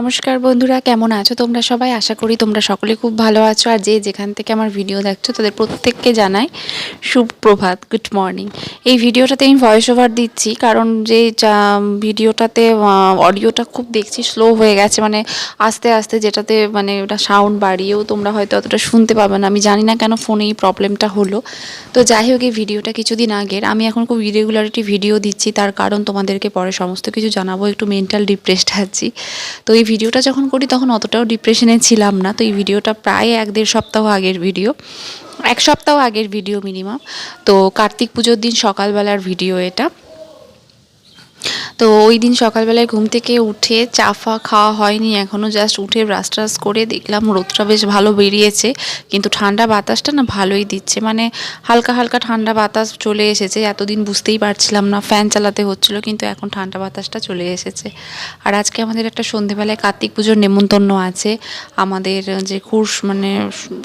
নমস্কার বন্ধুরা, কেমন আছো তোমরা সবাই? আশা করি তোমরা সকলে খুব ভালো আছো। আর যে যেখান থেকে আমার ভিডিও দেখছ, তাদের প্রত্যেককে জানাই সুপ্রভাত গুড মর্নিং এই ভিডিওটাতে আমি ভয়েস ওভার দিচ্ছি, কারণ যে ভিডিওটাতে অডিওটা খুব দেখছি স্লো হয়ে গেছে। মানে আস্তে আস্তে যেটাতে মানে ওটা সাউন্ড বাড়িয়েও তোমরা হয়তো অতটা শুনতে পাবে না। আমি জানি না কেন ফোনে এই প্রবলেমটা হলো। তো যাই হোক, এই ভিডিওটা কিছুদিন আগের। আমি এখন খুব ইরেগুলারিটি ভিডিও দিচ্ছি, তার কারণ তোমাদেরকে পরে সমস্ত কিছু জানাব। একটু মেন্টাল ডিপ্রেসড আছি। তো এই ভিডিওটা যখন করি, তখন অতটাও ডিপ্রেশনে ছিলাম না। তো এই ভিডিওটা প্রায় এক দেড় সপ্তাহ আগের ভিডিও এক সপ্তাহ আগের ভিডিও মিনিমাম তো কার্তিক পুজোর দিন সকালবেলার ভিডিও এটা। তো ওই দিন সকালবেলায় ঘুম থেকে উঠে চা ফা খাওয়া হয়নি এখনও জাস্ট উঠে ব্রাশ ট্রাশ করে দেখলাম রোদটা বেশ ভালো বেরিয়েছে, কিন্তু ঠান্ডা বাতাসটা না ভালোই দিচ্ছে। মানে হালকা হালকা ঠান্ডা বাতাস চলে এসেছে, এতদিন বুঝতেই পারছিলাম না ফ্যান চালাতে হচ্ছিল, কিন্তু এখন ঠান্ডা বাতাসটা চলে এসেছে। আর আজকে আমাদের একটা সন্ধেবেলায় কার্তিক পুজোর নেমন্তন্ন আছে, আমাদের যে খুশ মানে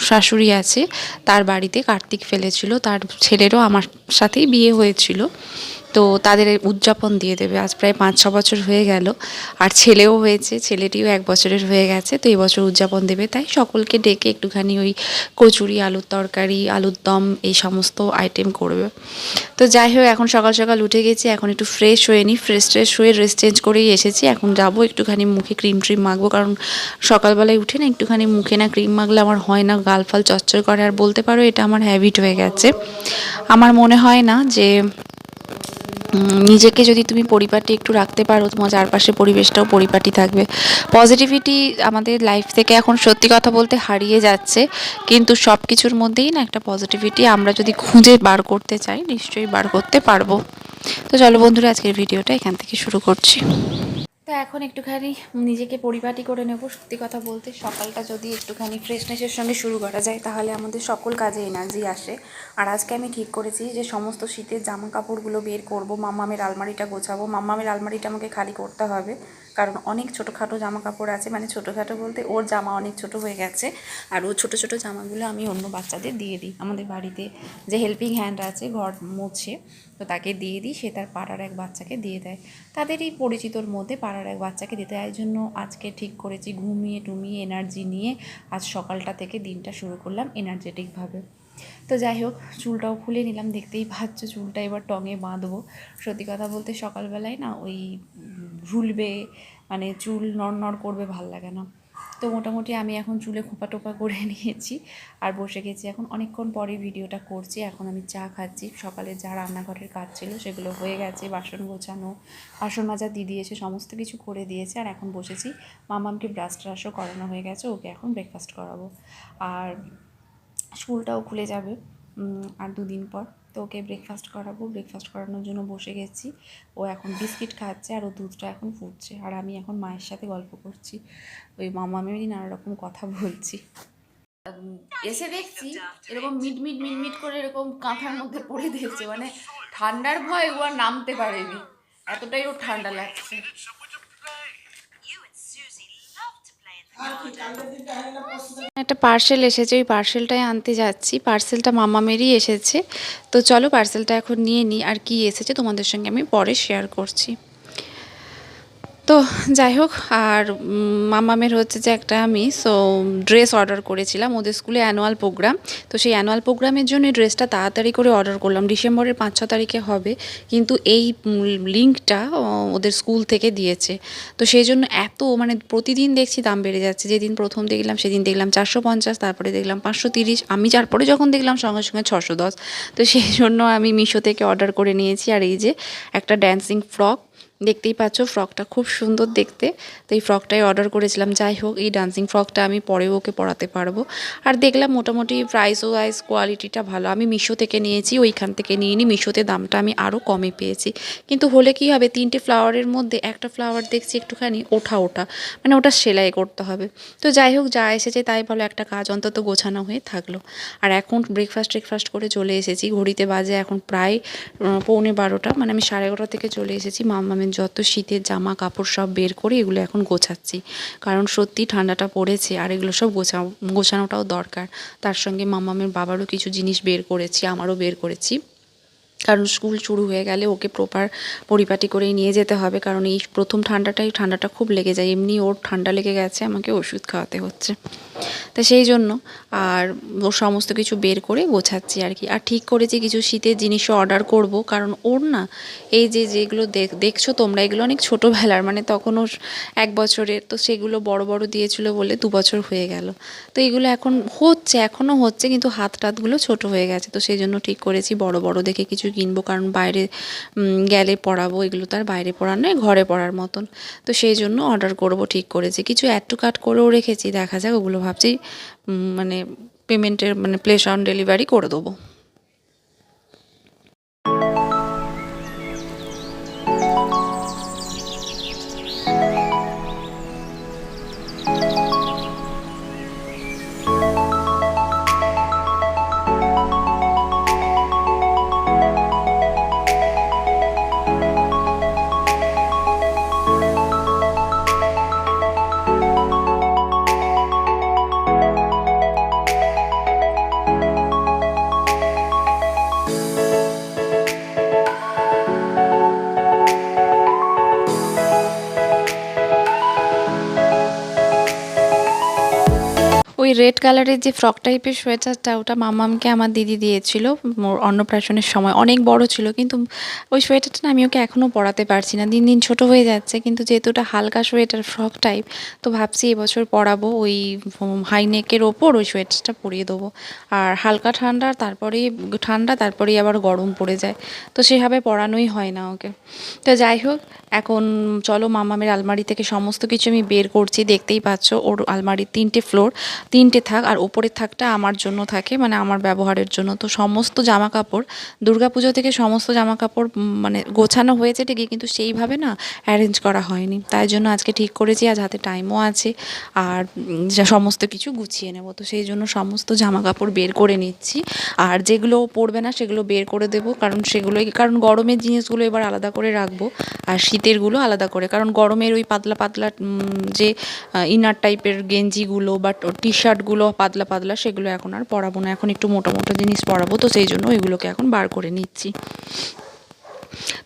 শাশুড়ি আছে, তার বাড়িতে কার্তিক ফেলেছিল, তার ছেলেরও আমার সাথেই বিয়ে হয়েছিল। তো তাদের উদযাপন দিয়ে দেবে। আজ প্রায় পাঁচ, ছ বছর হয়ে গেল। আর ছেলেও হয়েছে, ছেলেটিও এক বছরের হয়ে গেছে, তো এই বছর উদযাপন দেবে। তাই সকলকে ডেকে একটুখানি ওই কচুরি, আলুর তরকারি, আলুর দম, এই সমস্ত আইটেম করবে। তো যাই হোক, এখন সকাল সকাল উঠে গেছি, এখন একটু ফ্রেশ হয়ে নিই ফ্রেশ ট্রেশ হয়ে ড্রেস চেঞ্জ করেই এসেছি। এখন যাব একটুখানি মুখে ক্রিম ট্রিম মাখবো, কারণ সকালবেলায় উঠে না একটুখানি মুখে না ক্রিম মাখলে আমার হয় না, গাল ফাল চচ্চর করে। আর বলতে পারো, এটা আমার হ্যাবিট হয়ে গেছে। আমার মনে হয় না যে নিজেকে যদি তুমি পরিপাটি একটু রাখতে পারো, তোমার চারপাশে পরিবেশটাও পরিপাটি থাকবে। পজিটিভিটি আমাদের লাইফ থেকে এখন সত্যি কথা বলতে হারিয়ে যাচ্ছে, কিন্তু সব কিছুর মধ্যেই না একটা পজিটিভিটি আমরা যদি খুঁজে বার করতে চাই, নিশ্চয়ই বার করতে পারব। তো চলো বন্ধুরা, আজকের ভিডিওটা এখান থেকে শুরু করছি। তো এখন একটুখানি নিজেকে পরিপাটি করে নেব, সত্যি কথা বলতে। সকালটা যদি একটুখানি ফ্রেশনেসের সঙ্গে শুরু করা যায়, তাহলে আমাদের সকল কাজে এনার্জি আসে। আর আজকে আমি ঠিক করেছি যে, সমস্ত শীতের জামা কাপড়গুলো বের করব, মামামের আলমারিটা গোছাবো। মামামের আলমারিটা আমাকে খালি করতে হবে। কারণ অনেক ছোটোখাটো জামা কাপড় আছে। মানে ছোটোখাটো বলতে ওর জামা অনেক ছোট হয়ে গেছে। আর ও ছোটো ছোটো জামাগুলো আমি অন্য বাচ্চাদের দিয়ে দিই। আমাদের বাড়িতে যে হেল্পিং হ্যান্ড আছে, ঘর মুছে, তো তাকে দিয়ে দিই। সে তার পাড়ার এক বাচ্চাকে দিয়ে দেয়। তাদেরই পরিচিতর মধ্যে পাড়ার এক বাচ্চাকে দিতে এই জন্য আজকে ঠিক করেছি। ঘুমিয়ে টুমিয়ে এনার্জি নিয়ে আজ সকালটা থেকে দিনটা শুরু করলাম এনার্জেটিকভাবে তো যাই হোক, চুলটাও খুলে নিলাম, দেখতেই পাচ্ছ চুলটা এবার টঙে বাঁধবো। সত্যি কথা বলতে সকালবেলায় না ওই ঝুলবে মানে চুল নড় করবে ভালো লাগে না। তো মোটামুটি আমি এখন চুলে খোপা টোপা করে নিয়েছি আর বসে গেছি এখন। অনেকক্ষণ পরে ভিডিওটা করছি, এখন আমি চা খাচ্ছি। সকালে যা রান্নাঘরের কাজ ছিল সেগুলো হয়ে গেছে, বাসন গোছানো, বাসন মাজা দিয়ে দিয়েছে সমস্ত কিছু করে দিয়েছে আর এখন বসেছি। মামামকে ব্রাশ ট্রাশও করানো হয়ে গেছে, ওকে এখন ব্রেকফাস্ট করাবো। আর স্কুলটাও খুলে যাবে আর দুদিন পর। তো ওকে ব্রেকফাস্ট করাবো। ব্রেকফাস্ট করানোর জন্য বসে গেছি। ও এখন বিস্কিট খাচ্ছে আর ও দুধটা এখন ফুটছে। আর আমি এখন মায়ের সাথে গল্প করছি। ওই মামামেরই নানা রকম কথা বলছি। এসে দেখছি এরকম মিট মিট মিট মিট করে এরকম কাঁথার মধ্যে পড়ে দেখছে মানে ঠান্ডার ভয় ও আর নামতে পারেনি। এতটাই ওর ঠান্ডা লাগছে। একটা পার্সেল এসেছে, ওই পার্সেলটাই আনতে যাচ্ছি। পার্সেলটা মামামেরই এসেছে। তো চলো পার্সেলটা এখন নিয়ে নিই আর কি এসেছে তোমাদের সঙ্গে আমি পরে শেয়ার করছি। তো যাই হোক, আর মামামের হচ্ছে যে একটা আমি সো ড্রেস অর্ডার করেছিলাম। ওদের স্কুলে অ্যানুয়াল প্রোগ্রাম তো সেই অ্যানুয়াল প্রোগ্রামের জন্য ড্রেসটা তাড়াতাড়ি করে অর্ডার করলাম। ডিসেম্বরের পাঁচ, ছ তারিখে হবে। কিন্তু এই লিঙ্কটা ওদের স্কুল থেকে দিয়েছে। তো সেই জন্য এত মানে প্রতিদিন দেখছি দাম বেড়ে যাচ্ছে। যেদিন প্রথম দেখলাম, সেদিন দেখলাম চারশো পঞ্চাশ, তারপরে দেখলাম পাঁচশো তিরিশ। আমি তারপরে যখন দেখলাম, সঙ্গে সঙ্গে ছশো দশ। তো সেই জন্য আমি মিশো থেকে অর্ডার করে নিয়েছি। আর এই যে একটা ড্যান্সিং ফ্রক দেখতেই পাচ্ছ ফ্রকটা খুব সুন্দর দেখতে। তো এই ফ্রকটাই অর্ডার করেছিলাম। যাই হোক, এই ডান্সিং ফ্রকটা আমি পরেও ওকে পরাতে পারব। আর দেখলাম মোটামুটি প্রাইস ওয়াইজ কোয়ালিটিটা ভালো। আমি মিশো থেকে নিয়েছি, ওইখান থেকে নিয়ে নিই মিশোতে দামটা আমি আরও কমে পেয়েছি। কিন্তু হলে কি হবে, তিনটে ফ্লাওয়ারের মধ্যে একটা ফ্লাওয়ার দেখছি একটুখানি ওঠা ওঠা। মানে ওটা সেলাই করতে হবে। তো যাই হোক, যা এসেছে তাই ভালো একটা কাজ অন্তত গোছানো হয়ে থাকল। আর এখন ব্রেকফাস্ট ট্রেকফাস্ট করে চলে এসেছি। ঘড়িতে বাজে এখন প্রায় পৌনে বারোটা। মানে আমি সাড়ে এগারোটা থেকে চলে এসেছি। মামামের যত শীতের জামা কাপড় সব বের করে এগুলো এখন গোছাচ্ছি। কারণ সত্যি ঠান্ডাটা পড়েছে আর এগুলো সব গোছা, গোছানোটাও দরকার। তার সঙ্গে মামামের বাবারও কিছু জিনিস বের করেছি, আমারও বের করেছি। কারণ স্কুল শুরু হয়ে গেলে ওকে প্রপার পরিপাটি করেই নিয়ে যেতে হবে। কারণ এই প্রথম ঠান্ডাটাই, ঠান্ডাটা খুব লেগে যায়। এমনি ওর ঠান্ডা লেগে গেছে, আমাকে ওষুধ খাওয়াতে হচ্ছে। তা সেই জন্য আর ওর সমস্ত কিছু বের করে গোছাচ্ছি আর কি। আর ঠিক করেছি কিছু শীতের জিনিসও অর্ডার করব। কারণ ওর না, এই যে যেগুলো দেখ, দেখছ তোমরা, এগুলো অনেক ছোটোবেলার। মানে তখন ওর এক বছরের, তো সেগুলো বড় বড় দিয়েছিল বলে দু বছর হয়ে গেল। তো এগুলো এখন হচ্ছে এখনও হচ্ছে, কিন্তু হাত টাতগুলো ছোট হয়ে গেছে। তো সেই জন্য ঠিক করেছি, বড় বড় দেখে কিছু কিনবো, কারণ বাইরে গেলে পড়াবো এগুলো তার বাইরে পড়ার নয়, ঘরে পড়ার মতন। তো সেই জন্য অর্ডার করব ঠিক করেছি। কিছু অ্যাড টু কাট করেও রেখেছি, দেখা যাক, ওগুলো ভাবছি মানে পেমেন্টের মানে প্লেস অন ডেলিভারি করে দেবো। ওই রেড কালারের যে ফ্রক টাইপের সোয়েটারটা ওটা মামামকে আমার দিদি দিয়েছিল। অন্নপ্রাশনের সময় অনেক বড় ছিল, কিন্তু ওই সোয়েটারটা না আমি ওকে এখনও পরাতে পারছি না। দিন দিন ছোট হয়ে যাচ্ছে, কিন্তু যেহেতু ওটা হালকা সোয়েটার ফ্রক টাইপ তো ভাবছি এবছর পরাবো ওই হাই নেকের ওপর ওই সোয়েটারটা পরিয়ে দেবো। আর হালকা ঠান্ডা, তারপরেই ঠান্ডা, তারপরেই আবার গরম পড়ে যায়। তো সেভাবে পরানোই হয় না ওকে। তো যাই হোক এখন চলো মামামের আলমারি থেকে সমস্ত কিছু আমি বের করছি, দেখতেই পাচ্ছ ওর আলমারির তিনটে ফ্লোর তিনটে থাক আর ওপরের থাকটা আমার জন্য থাকে মানে আমার ব্যবহারের জন্য। তো সমস্ত জামা কাপড় দুর্গাপুজো থেকে সমস্ত জামা কাপড় মানে গোছানো হয়েছে ঠিকই, কিন্তু সেইভাবে না অ্যারেঞ্জ করা হয়নি। তাই জন্য আজকে ঠিক করেছি, আজ হাতে টাইমও আছে, আর সমস্ত কিছু গুছিয়ে নেব। তো সেই জন্য সমস্ত জামা কাপড় বের করে নিচ্ছি, আর যেগুলো পরবে না সেগুলো বের করে দেবো, কারণ সেগুলোই, কারণ গরমের জিনিসগুলো এবার আলাদা করে রাখব, আর শীতেরগুলো আলাদা করে। কারণ গরমের ওই পাতলা পাতলা যে ইনার টাইপের গেঞ্জিগুলো বা টি শার্টগুলো পাতলা পাতলা, সেগুলো এখন আর পরাবো না। এখন একটু মোটা মোটা জিনিস পরাবো, তো সেই জন্য ওইগুলোকে এখন বার করে নিচ্ছি।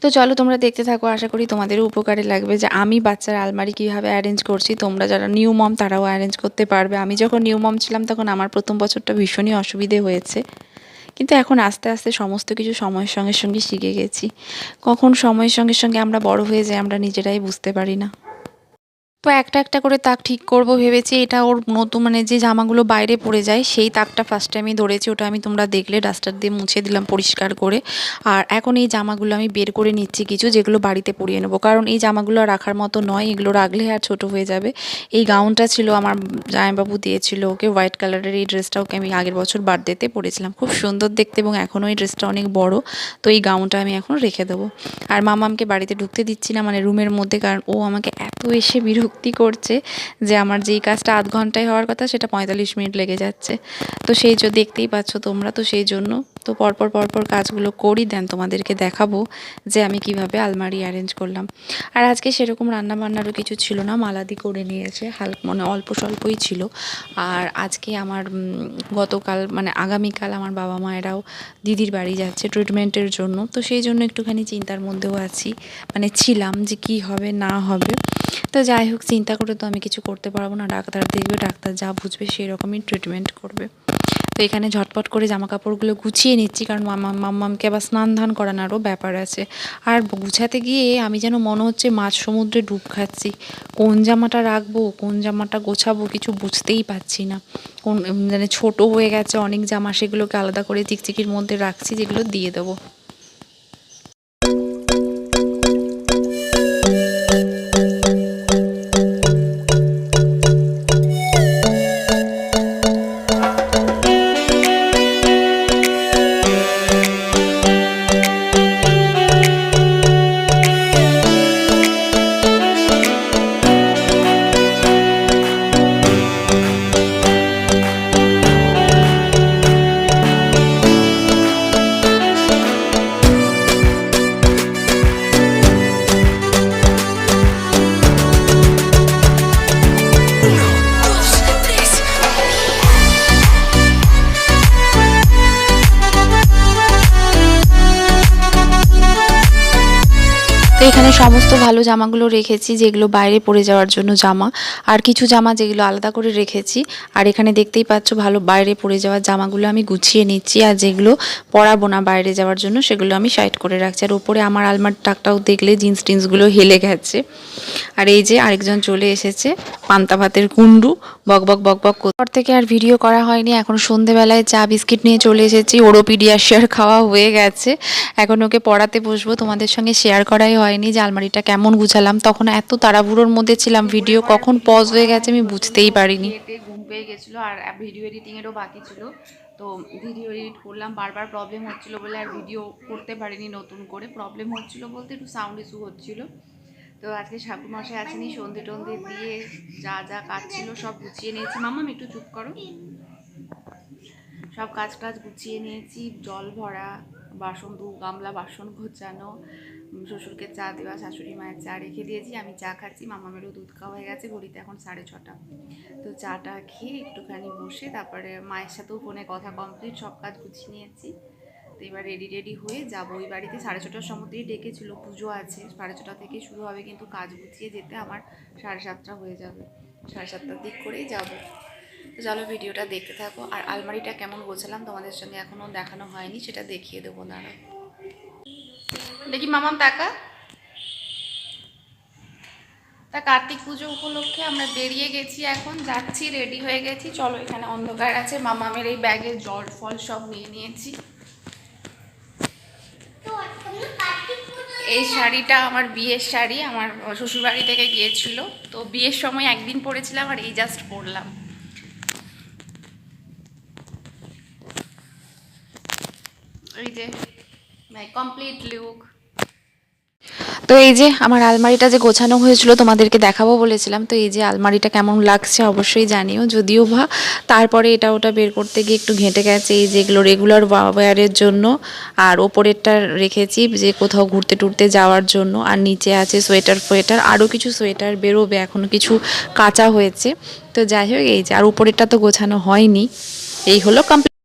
তো চলো তোমরা দেখতে থাকো, আশা করি তোমাদেরও উপকারে লাগবে যে আমি বাচ্চার আলমারি কীভাবে অ্যারেঞ্জ করছি। তোমরা যারা নিউ মম তারাও অ্যারেঞ্জ করতে পারবে। আমি যখন নিউ মম ছিলাম, তখন আমার প্রথম বছরটা ভীষণই অসুবিধে হয়েছে। কিন্তু এখন আস্তে আস্তে সমস্ত কিছু সময়ের সঙ্গে সঙ্গে শিখে গেছি। কখন সময়ের সঙ্গে সঙ্গে আমরা বড় হয়ে যাই আমরা নিজেরাই বুঝতে পারি না। তো একটা একটা করে তাক ঠিক করব ভেবেছি, এটা ওর নতুন মানে যে জামাগুলো বাইরে পড়ে যায়, সেই তাকটা ফার্স্টে আমি ধরেছি, ওটা আমি তোমরা দেখলে ডাস্টার দিয়ে মুছে দিলাম পরিষ্কার করে। আর এখন এই জামাগুলো আমি বের করে নিচ্ছি কিছু, যেগুলো বাড়িতে পরিয়ে নেব। কারণ এই জামাগুলো রাখার মতো নয়, এগুলো রাখলে আর ছোট হয়ে যাবে। এই গাউনটা ছিল আমার জামাইবাবু দিয়েছিল ওকে হোয়াইট কালারের এই ড্রেসটা ওকে আমি আগের বছর বার্থডেতে পরেছিলাম। খুব সুন্দর দেখতে এবং এখনও এই ড্রেসটা অনেক বড়, তো এই গাউনটা আমি এখন রেখে দেবো। আর মামামকে বাড়িতে ঢুকতে দিচ্ছি না মানে রুমের মধ্যে, কারণ ও আমাকে এত এসে বিরক্তি করছে যে আমার যেই কাজটা আধ ঘন্টায় হওয়ার কথা সেটা পঁয়তাল্লিশ মিনিট লেগে যাচ্ছে। তো সেই যে দেখতেই পাচ্ছ তোমরা তো সেই জন্য তো পরপর পরপর কাজগুলো করি দেন তোমাদেরকে দেখাবো যে আমি কীভাবে আলমারি অ্যারেঞ্জ করলাম। আর আজকে সেরকম রান্না বান্নারও কিছু ছিল না, মালাদি করে নিয়েছে, হাল মানে অল্প স্বল্পই ছিল। আর আজকে আমার গতকাল মানে আগামীকাল আমার বাবা মায়েরাও দিদির বাড়ি যাচ্ছে ট্রিটমেন্টের জন্য, তো সেই জন্য একটুখানি চিন্তার মধ্যেও আছি। মানে ছিলাম যে কি হবে, না হবে। তো যাই হোক, চিন্তা করে তো আমি কিছু করতে পারব না, ডাক্তার দেখবে, ডাক্তার যা বুঝবে সেই রকমই ট্রিটমেন্ট করবে। তো এখানে ঝটপট করে জামা কাপড়গুলো গুছিয়ে নিচ্ছি, কারণ মামা, মাম্মামকে আবার স্নান ধান করানোরও ব্যাপার আছে। আর গুছাতে গিয়ে আমি যেন মনে হচ্ছে মাছ সমুদ্রে ডুব খাচ্ছি। কোন জামাটা রাখব, কোন জামাটা গোছাবো কিছু বুঝতেই পারছি না। কোন মানে ছোট হয়ে গেছে অনেক জামা, সেগুলোকে আলাদা করে চিকচিকির মধ্যে রাখছি, যেগুলো দিয়ে দেবো। সমস্ত ভালো জামাগুলো রেখেছি, যেগুলো বাইরে পরে যাওয়ার জন্য জামা, আর কিছু জামা যেগুলো আলাদা করে রেখেছি। আর এখানে দেখতেই পাচ্ছ ভালো বাইরে পরে যাওয়ার জামাগুলো আমি গুছিয়ে নিচ্ছি, আর যেগুলো পরাবো না বাইরে যাওয়ার জন্য সেগুলো আমি সাইড করে রাখছি। আর ওপরে আমার আলমার টাকটাও দেখলে জিন্স টিন্সগুলো হেলে গেছে। আর এই যে আরেকজন চলে এসেছে, পান্তা ভাতের কুন্ডু বক বক বক বক পর থেকে আর ভিডিও করা হয়নি, এখন সন্ধেবেলায় চা, বিস্কিট নিয়ে চলে এসেছি। ওরও পিডিয়াশিয়ার খাওয়া হয়ে গেছে। এখন ওকে পড়াতে বসবো, তোমাদের সঙ্গে শেয়ার করাই হয়নি। আলমারিটা কেমন গুছালাম, তখন এত তাড়াহুড়োর মধ্যে ছিলাম ভিডিও কখন পজ হয়ে গেছে আমি বুঝতেই পারিনি। ঘুম পেয়ে গেছিল আর ভিডিও এডিটিংয়েরও বাকি ছিল। তো ভিডিও এডিট করলাম, বারবার প্রবলেম হচ্ছিল বলে আর ভিডিও করতে পারিনি নতুন করে। প্রবলেম হচ্ছিল বলতে একটু সাউন্ড ইস্যু হচ্ছিল। তো আজকে ঠাকুর মশাই আসেনি সন্ধে টন্ধে দিয়ে যা যা কাজ ছিল সব গুছিয়ে নিয়েছি। মাম্মাম একটু চুপ করো। সব কাজ টাজ গুছিয়ে নিয়েছি, জল ভরা, বাসন দু গামলা, বাসন গোছানো শ্বশুরকে চা দেওয়া, শাশুড়ি মায়ের চা রেখে দিয়েছি, আমি চা খাচ্ছি, মামা মামামেরও দুধ খাওয়া হয়ে গেছে, ঘড়িতে এখন সাড়ে ছটা। তো চাটা খেয়ে একটুখানি বসে, তারপরে মায়ের সাথেও ফোনে কথা কমপ্লিট সব কাজ গুছিয়ে নিয়েছি। তো এবার রেডি রেডি হয়ে যাব। ওই বাড়িতে সাড়ে ছটার সময়তেই ডেকেছিল, পুজো আছে, সাড়ে ছটা থেকে শুরু হবে কিন্তু কাজ গুছিয়ে যেতে আমার সাড়ে সাতটা হয়ে যাবে। সাড়ে সাতটার দিক করেই যাব। তো চলো ভিডিওটা দেখতে থাকো। আর আলমারিটা কেমন গোছালাম তোমাদের সঙ্গে এখনও দেখানো হয়নি, সেটা দেখিয়ে দেবো দাঁড়া দেখি মামাম টাকা? তা কার্তিক পুজো উপলক্ষে আমরা বেরিয়ে গেছি এখন, যাচ্ছি রেডি হয়ে গেছি। চলো, এখানে অন্ধকার আছে, মামামের এই ব্যাগে জল ফল সব নিয়ে নিয়েছি। এই শাড়িটা আমার বিয়ের শাড়ি, আমার শ্বশুরবাড়ি থেকে গিয়েছিল। তো বিয়ের সময় একদিন পরেছিলাম আর এই জাস্ট পরলাম। এই যে মাই কমপ্লিট লুক তো এই যে আমার আলমারিটা যে গোছানো হয়েছিল তোমাদেরকে দেখাবো বলেছিলাম, তো এই যে আলমারিটা কেমন লাগছে অবশ্যই জানিও। যদিও বা তারপরে এটা ওটা বের করতে গিয়ে একটু ঘেঁটে গেছে, এই যেগুলো রেগুলার ওয়্যারের জন্য, আর ওপরেরটা রেখেছি যে কোথাও ঘুরতে টুরতে যাওয়ার জন্য, আর নিচে আছে সোয়েটার ফোয়েটার, আরও কিছু সোয়েটার বেরোবে এখনও কিছু কাঁচা হয়েছে। তো যাই হোক, এই যে আর উপরেরটা তো গোছানো হয়নি, এই হলো কমপ্লিট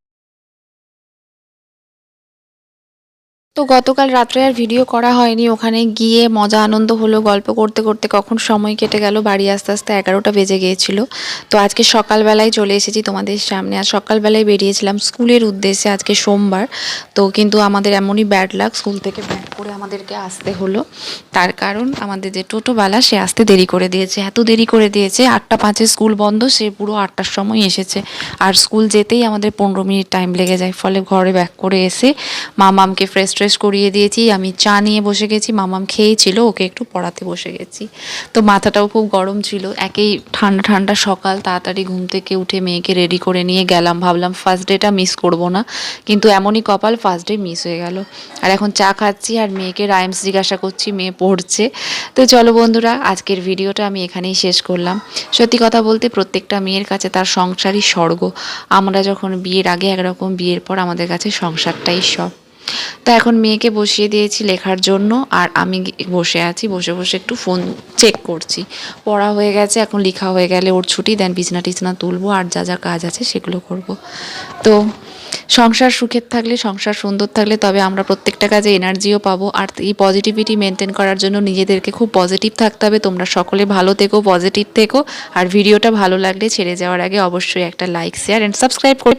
তো গতকাল রাত্রে আর ভিডিও করা হয়নি। ওখানে গিয়ে মজা আনন্দ হলো, গল্প করতে করতে কখন সময় কেটে গেল, বাড়ি আস্তে আস্তে এগারোটা বেজে গিয়েছিল। তো আজকে সকালবেলায় চলে এসেছি তোমাদের সামনে। আর সকালবেলায় বেরিয়েছিলাম স্কুলের উদ্দেশ্যে আজকে সোমবার। তো কিন্তু আমাদের এমনই ব্যাড লাগ স্কুল থেকে ব্যাক করে আমাদেরকে আসতে হলো। তার কারণ আমাদের যে টোটোবেলা সে আসতে দেরি করে দিয়েছে, এত দেরি করে দিয়েছে। আটটা পাঁচে স্কুল বন্ধ, সে পুরো আটটার সময় এসেছে। আর স্কুল যেতেই আমাদের পনেরো মিনিট টাইম লেগে যায়। ফলে ঘরে ব্যাক করে এসে মামামকে ফ্রেশ ট্রেশ করিয়ে দিয়েছি। আমি চা নিয়ে বসে গেছি। মামাম খেয়েছিল, ওকে একটু পড়াতে বসে গেছি। তো মাথাটাও খুব গরম ছিল। একেই ঠান্ডা ঠান্ডা সকাল, তাড়াতাড়ি ঘুম থেকে উঠে মেয়েকে রেডি করে নিয়ে গেলাম। ভাবলাম ফার্স্ট ডেটা মিস করব না। কিন্তু এমনই কপাল ফার্স্ট ডে মিস হয়ে গেল। আর এখন চা খাচ্ছি আর মেয়েকে রাইমস জিজ্ঞাসা করছি, মেয়ে পড়ছে। তো চলো বন্ধুরা, আজকের ভিডিওটা আমি এখানেই শেষ করলাম। সত্যি কথা বলতে প্রত্যেকটা মেয়ের কাছে তার সংসারই স্বর্গ। আমরা যখন বিয়ের আগে একরকম বিয়ের পর আমাদের কাছে সংসারটাই সব। তো এখন মেয়েকে বসিয়ে দিয়েছি লেখার জন্য, আর আমি বসে আছি, বসে বসে একটু ফোন চেক করছি। পড়া হয়ে গেছে, এখন লেখা হয়ে গেলে ওর ছুটি দেন বিছনা টিছনা তুলবো, আর যা যা কাজ আছে সেগুলো করব। তো সংসার সুখের থাকলে, সংসার সুন্দর থাকলে, তবে আমরা প্রত্যেকটা কাজে এনার্জিও পাবো। আর এই পজিটিভিটি মেনটেন করার জন্য নিজেদেরকে খুব পজিটিভ থাকতে হবে। তোমরা সকলে ভালো থেকো পজিটিভ থেকো। আর ভিডিওটা ভালো লাগলে ছেড়ে যাওয়ার আগে অবশ্যই একটা লাইক শেয়ার অ্যান্ড সাবস্ক্রাইব করে